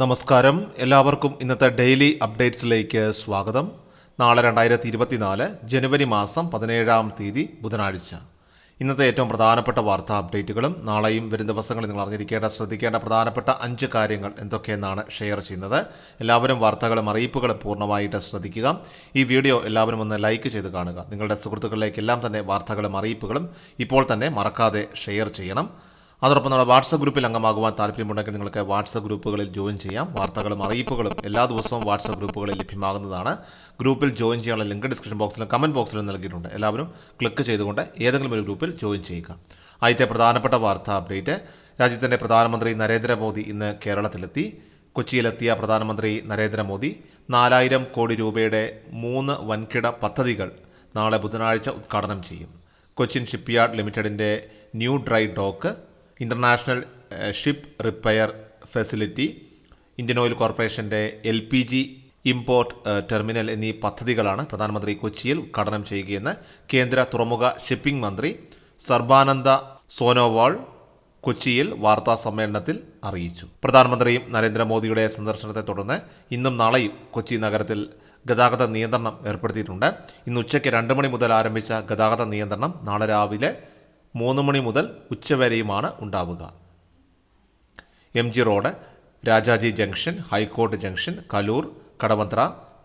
നമസ്കാരം. എല്ലാവർക്കും ഇന്നത്തെ ഡെയിലി അപ്ഡേറ്റ്സിലേക്ക് സ്വാഗതം. നാളെ രണ്ടായിരത്തി ഇരുപത്തിനാല് ജനുവരി മാസം പതിനേഴാം തീയതി ബുധനാഴ്ച. ഇന്നത്തെ ഏറ്റവും പ്രധാനപ്പെട്ട വാർത്താ അപ്ഡേറ്റുകളും നാളെയും വരും ദിവസങ്ങളിൽ നിങ്ങൾ അറിഞ്ഞിരിക്കേണ്ട ശ്രദ്ധിക്കേണ്ട പ്രധാനപ്പെട്ട അഞ്ച് കാര്യങ്ങൾ എന്തൊക്കെയെന്നാണ് ഷെയർ ചെയ്യുന്നത്. എല്ലാവരും വാർത്തകളും അറിയിപ്പുകളും പൂർണമായിട്ട് ശ്രദ്ധിക്കുക. ഈ വീഡിയോ എല്ലാവരും ഒന്ന് ലൈക്ക് ചെയ്ത് കാണുക. നിങ്ങളുടെ സുഹൃത്തുക്കളിലേക്കെല്ലാം തന്നെ വാർത്തകളും അറിയിപ്പുകളും ഇപ്പോൾ തന്നെ മറക്കാതെ ഷെയർ ചെയ്യണം. അതോടൊപ്പം നമ്മുടെ വാട്സപ്പ് ഗ്രൂപ്പിൽ അംഗമാകുവാൻ താല്പര്യമുണ്ടെങ്കിൽ നിങ്ങൾക്ക് വാട്സപ്പ് ഗ്രൂപ്പുകളിൽ ജോയിൻ ചെയ്യാം. വാർത്തകളും അറിയിപ്പുകളും എല്ലാ ദിവസവും വാട്സപ്പ് ഗ്രൂപ്പുകളിൽ ലഭ്യമാകുന്നതാണ്. ഗ്രൂപ്പിൽ ജോയിൻ ചെയ്യാനുള്ള ലിങ്ക് ഡിസ്ക്രിപ്ഷൻ ബോക്സിലും കമന്റ് ബോക്സിലും നൽകിയിട്ടുണ്ട്. എല്ലാവരും ക്ലിക്ക് ചെയ്തുകൊണ്ട് ഏതെങ്കിലും ഒരു ഗ്രൂപ്പിൽ ജോയിൻ ചെയ്യുക. ആദ്യത്തെ പ്രധാനപ്പെട്ട വാർത്താ അപ്ഡേറ്റ്. രാജ്യത്തിന്റെ പ്രധാനമന്ത്രി നരേന്ദ്രമോദി ഇന്ന് കേരളത്തിലെത്തി. കൊച്ചിയിലെത്തിയ പ്രധാനമന്ത്രി നരേന്ദ്രമോദി നാലായിരം കോടി രൂപയുടെ മൂന്ന് വൻകിട പദ്ധതികൾ നാളെ ബുധനാഴ്ച ഉദ്ഘാടനം ചെയ്യും. കൊച്ചിൻ ഷിപ്പ്യാർഡ് ലിമിറ്റഡിന്റെ new dry dock international ship repair facility Indian Oil കോർപ്പറേഷന്റെ L P G import terminal എന്നീ പദ്ധതികളാണ് പ്രധാനമന്ത്രി കൊച്ചിയിൽ ഉദ്ഘാടനം ചെയ്യുകയെന്ന് കേന്ദ്ര തുറമുഖ ഷിപ്പിംഗ് മന്ത്രി സർബാനന്ദ സോനോവാൾ കൊച്ചിയിൽ വാർത്താ സമ്മേളനത്തിൽ അറിയിച്ചു. പ്രധാനമന്ത്രി നരേന്ദ്രമോദിയുടെ സന്ദർശനത്തെ തുടർന്ന് ഇന്നും നാളെയും കൊച്ചി നഗരത്തിൽ ഗതാഗത നിയന്ത്രണം ഏർപ്പെടുത്തിയിട്ടുണ്ട്. ഇന്ന് ഉച്ചയ്ക്ക് രണ്ട് മണി മുതൽ ആരംഭിച്ച ഗതാഗത നിയന്ത്രണം നാളെ രാവിലെ മൂന്ന് മണി മുതൽ ഉച്ചവരെയുമാണ് ഉണ്ടാവുക. M G road Rajaji junction high court junction Kaloor Kadavanthra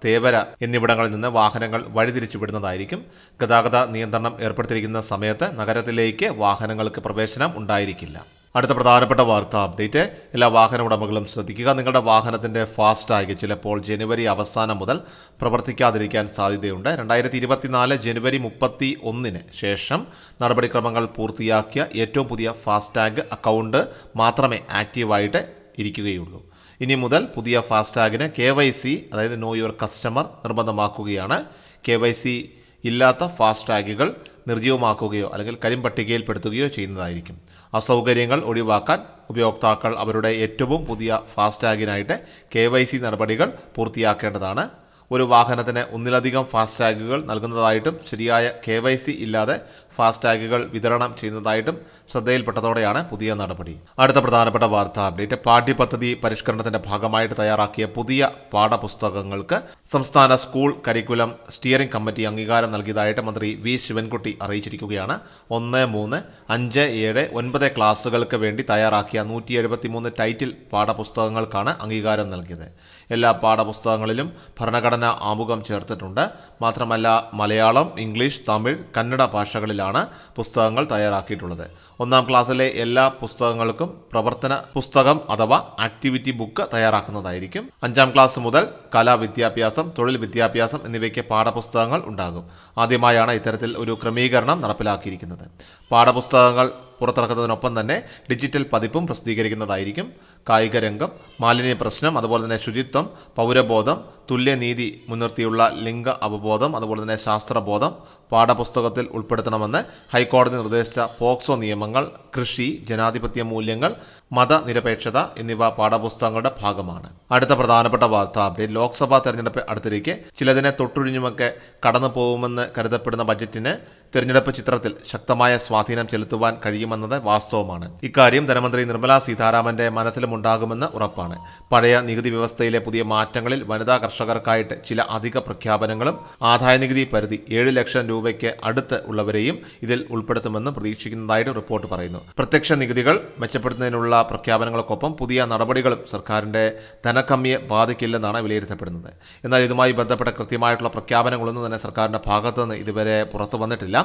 Thevara എന്നിവിടങ്ങളിൽ നിന്ന് വാഹനങ്ങൾ വഴിതിരിച്ചുവിടുന്നതായിരിക്കും. ഗതാഗത നിയന്ത്രണം ഏർപ്പെടുത്തിയിരിക്കുന്ന സമയത്ത് നഗരത്തിലേക്ക് വാഹനങ്ങൾക്ക് പ്രവേശനം ഉണ്ടായിരിക്കില്ല. അടുത്ത പ്രധാനപ്പെട്ട വാർത്ത അപ്ഡേറ്റ്. എല്ലാ വാഹന ഉടമകളും ശ്രദ്ധിക്കുക. നിങ്ങളുടെ വാഹനത്തിന്റെ ഫാസ്ടാഗ് ചിലപ്പോൾ ജനുവരി അവസാനം മുതൽ പ്രവർത്തിക്കാതിരിക്കാൻ സാധ്യതയുണ്ട്. രണ്ടായിരത്തി ഇരുപത്തിനാല് ജനുവരി മുപ്പത്തി ഒന്നിന് ശേഷം നടപടിക്രമങ്ങൾ പൂർത്തിയാക്കിയ ഏറ്റവും പുതിയ ഫാസ്ടാഗ് അക്കൗണ്ട് മാത്രമേ ആക്റ്റീവായിട്ട് ഇരിക്കുകയുള്ളൂ. ഇനി മുതൽ പുതിയ ഫാസ്ടാഗിന് കെ വൈ സി അതായത് നോ യുവർ കസ്റ്റമർ നിർബന്ധമാക്കുകയാണ്. കെ വൈ സി ഇല്ലാത്ത ഫാസ്ടാഗുകൾ നിർജീവമാക്കുകയോ അല്ലെങ്കിൽ കരിമ്പട്ടികയിൽപ്പെടുത്തുകയോ ചെയ്യുന്നതായിരിക്കും. അസൗകര്യങ്ങൾ ഒഴിവാക്കാൻ ഉപയോക്താക്കൾ അവരുടെ ഏറ്റവും പുതിയ ഫാസ്ടാഗിനായിട്ട് കെ വൈ സി നടപടികൾ പൂർത്തിയാക്കേണ്ടതാണ്. ഒരു വാഹനത്തിന് ഒന്നിലധികം ഫാസ്ടാഗുകൾ നൽകുന്നതായിട്ടും ശരിയായ കെ വൈ സി ഇല്ലാതെ ഫാസ്ടാഗുകൾ വിതരണം ചെയ്യുന്നതായിട്ടും ശ്രദ്ധയിൽപ്പെട്ടതോടെയാണ് പുതിയ നടപടി. അടുത്ത പ്രധാനപ്പെട്ട വാർത്താ അപ്ഡേറ്റ്. പാഠ്യപദ്ധതി പരിഷ്കരണത്തിന്റെ ഭാഗമായിട്ട് തയ്യാറാക്കിയ പുതിയ പാഠപുസ്തകങ്ങൾക്ക് സംസ്ഥാന സ്കൂൾ കരിക്കുലം സ്റ്റിയറിംഗ് കമ്മിറ്റി അംഗീകാരം നൽകിയതായിട്ട് മന്ത്രി വി ശിവൻകുട്ടി അറിയിച്ചിരിക്കുകയാണ്. ഒന്ന് മൂന്ന് അഞ്ച് ഏഴ് ഒൻപത് ക്ലാസ്സുകൾക്ക് വേണ്ടി തയ്യാറാക്കിയ നൂറ്റി ടൈറ്റിൽ പാഠപുസ്തകങ്ങൾക്കാണ് അംഗീകാരം നൽകിയത്. എല്ലാ പാഠപുസ്തകങ്ങളിലും ഭരണഘടന ആമുഖം ചേർത്തിട്ടുണ്ട്. മാത്രമല്ല മലയാളം ഇംഗ്ലീഷ് തമിഴ് കന്നഡ ഭാഷകളിലാണ് പുസ്തകങ്ങൾ തയ്യാറാക്കിയിട്ടുള്ളത്. ഒന്നാം ക്ലാസ്സിലെ എല്ലാ പുസ്തകങ്ങൾക്കും പ്രവർത്തന പുസ്തകം അഥവാ ആക്ടിവിറ്റി ബുക്ക് തയ്യാറാക്കുന്നതായിരിക്കും. അഞ്ചാം ക്ലാസ് മുതൽ കലാ വിദ്യാഭ്യാസം തൊഴിൽ വിദ്യാഭ്യാസം എന്നിവയ്ക്ക് പാഠപുസ്തകങ്ങൾ ഉണ്ടാകും. ആദ്യമായാണ് ഇത്തരത്തിൽ ഒരു ക്രമീകരണം നടപ്പിലാക്കിയിരിക്കുന്നത്. പാഠപുസ്തകങ്ങൾ പുറത്തിറക്കുന്നതിനൊപ്പം തന്നെ ഡിജിറ്റൽ പതിപ്പും പ്രസിദ്ധീകരിക്കുന്നതായിരിക്കും. കായികരംഗം മാലിന്യ പ്രശ്നം അതുപോലെ തന്നെ ശുചിത്വം പൗരബോധം തുല്യനീതി മുൻനിർത്തിയുള്ള ലിംഗ അവബോധം അതുപോലെ തന്നെ ശാസ്ത്രബോധം പാഠപുസ്തകത്തിൽ ഉൾപ്പെടുത്തണമെന്ന് ഹൈക്കോടതി നിർദ്ദേശിച്ച പോക്സോ നിയമങ്ങൾ കൃഷി ജനാധിപത്യ മൂല്യങ്ങൾ മതനിരപേക്ഷത എന്നിവ പാഠപുസ്തകങ്ങളുടെ ഭാഗമാണ്. അടുത്ത പ്രധാനപ്പെട്ട വാർത്ത അപ്ഡേറ്റ് ലോക്സഭാ തെരഞ്ഞെടുപ്പ് അടുത്തിരിക്കെ. ചിലതിനെ തൊട്ടുഴിഞ്ഞുമൊക്കെ കടന്നു പോകുമെന്ന് കരുതപ്പെടുന്ന ബജറ്റിന് തെരഞ്ഞെടുപ്പ് ചിത്രത്തിൽ ശക്തമായ സ്വാധീനം ചെലുത്തുവാൻ കഴിയുമെന്നത് വാസ്തവമാണ്. ഇക്കാര്യം ധനമന്ത്രി നിർമ്മലാ സീതാരാമന്റെ മനസ്സിലുമുണ്ടാകുമെന്ന് ഉറപ്പാണ്. പഴയ നികുതി വ്യവസ്ഥയിലെ പുതിയ മാറ്റങ്ങളിൽ വനിതാ കർഷകർക്കായിട്ട് ചില അധിക പ്രഖ്യാപനങ്ങളും ആദായ നികുതി പരിധി ഏഴ് ലക്ഷം രൂപയ്ക്ക് അടുത്ത് ഉള്ളവരെയും ഇതിൽ ഉൾപ്പെടുത്തുമെന്ന് പ്രതീക്ഷിക്കുന്നതായിട്ട് റിപ്പോർട്ട് പറയുന്നു. പ്രത്യക്ഷ നികുതികൾ മെച്ചപ്പെടുത്തുന്നതിനുള്ള പ്രഖ്യാപനങ്ങൾക്കൊപ്പം പുതിയ നടപടികളും സർക്കാരിന്റെ ധനക്കമ്മിയെ ബാധിക്കില്ലെന്നാണ് വിലയിരുത്തപ്പെടുന്നത്. എന്നാൽ ഇതുമായി ബന്ധപ്പെട്ട കൃത്യമായിട്ടുള്ള പ്രഖ്യാപനങ്ങളൊന്നും തന്നെ സർക്കാരിന്റെ ഭാഗത്തു നിന്ന് ഇതുവരെ പുറത്തു വന്നിട്ടില്ല.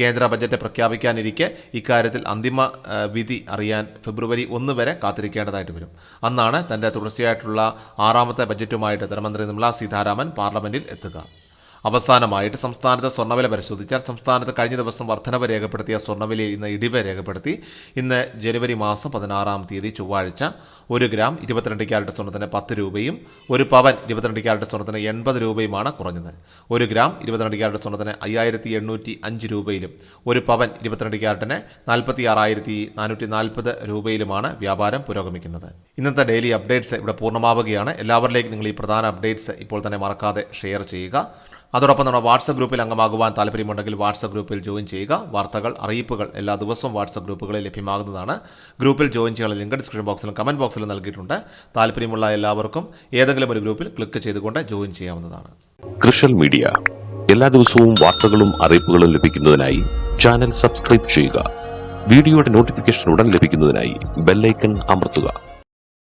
കേന്ദ്ര ബജറ്റ് പ്രഖ്യാപിക്കാനിരിക്കെ ഇക്കാര്യത്തിൽ അന്തിമ വിധി അറിയാൻ ഫെബ്രുവരി ഒന്ന് വരെ കാത്തിരിക്കേണ്ടതായിട്ട് വരും. അന്നാണ് തന്റെ തുടർച്ചയായിട്ടുള്ള ആറാമത്തെ ബജറ്റുമായിട്ട് ധനമന്ത്രി നിർമ്മലാ സീതാരാമൻ പാർലമെന്റിൽ എത്തുക അവസാനമായിട്ട് സംസ്ഥാനത്തെ സ്വർണവില പരിശോധിച്ചാൽ സംസ്ഥാനത്ത് കഴിഞ്ഞ ദിവസം വർധനവ് രേഖപ്പെടുത്തിയ സ്വർണവിലയിൽ ഇന്ന് ഇടിവ് രേഖപ്പെടുത്തി. ഇന്ന് ജനുവരി മാസം പതിനാറാം തീയതി ചൊവ്വാഴ്ച ഒരു ഗ്രാം ഇരുപത്തിരണ്ട് ക്യാരറ്റ് സ്വർണത്തിന് പത്ത് രൂപയും ഒരു പവൻ ഇരുപത്തിരണ്ട് ക്യാരറ്റ് സ്വർണത്തിന് എൺപത് രൂപയുമാണ് കുറഞ്ഞത്. ഒരു ഗ്രാം ഇരുപത്തിരണ്ട് ക്യാരറ്റ് സ്വർണത്തിന് അയ്യായിരത്തി എണ്ണൂറ്റി അഞ്ച് രൂപയിലും ഒരു പവൻ ഇരുപത്തിരണ്ട് ക്യാരറ്റിന് നാൽപ്പത്തി ആറായിരത്തി നാനൂറ്റി നാൽപ്പത് രൂപയിലുമാണ് വ്യാപാരം പുരോഗമിക്കുന്നത്. ഇന്നത്തെ ഡെയിലി അപ്ഡേറ്റ്സ് ഇവിടെ പൂർണമാവുകയാണ്. എല്ലാവരിലേക്കും നിങ്ങൾ ഈ പ്രധാന അപ്ഡേറ്റ്സ് ഇപ്പോൾ തന്നെ മറക്കാതെ ഷെയർ ചെയ്യുക. അതോടൊപ്പം നമ്മുടെ വാട്സപ്പ് ഗ്രൂപ്പിൽ അംഗമാകുവാൻ താല്പര്യമുണ്ടെങ്കിൽ വാട്സപ്പ് ഗ്രൂപ്പിൽ ജോയിൻ ചെയ്യുക. വാർത്തകൾ അറിയിപ്പുകൾ എല്ലാ ദിവസവും വാട്സപ്പ് ഗ്രൂപ്പുകളിൽ ലഭ്യമാകുന്നതാണ്. ഗ്രൂപ്പിൽ ജോയിൻ ചെയ്യാനുള്ള ലിങ്ക് ഡിസ്ക്രിപ്ഷൻ ബോക്സിലും കമന്റ് ബോക്സിലും നൽകിയിട്ടുണ്ട്. താല്പര്യമുള്ള എല്ലാവർക്കും ഏതെങ്കിലും ഒരു ഗ്രൂപ്പിൽ ക്ലിക്ക് ചെയ്തുകൊണ്ട് ജോയിൻ ചെയ്യാവുന്നതാണ്. കൃഷൽ മീഡിയ. എല്ലാ ദിവസവും വാർത്തകളും അറിയിപ്പുകളും ലഭിക്കുന്നതിനായി ചാനൽ സബ്സ്ക്രൈബ് ചെയ്യുക. വീഡിയോയുടെ നോട്ടിഫിക്കേഷൻ ഉടൻ ലഭിക്കുന്നതിനായി ബെല്ലൈക്കൺ അമർത്തുക.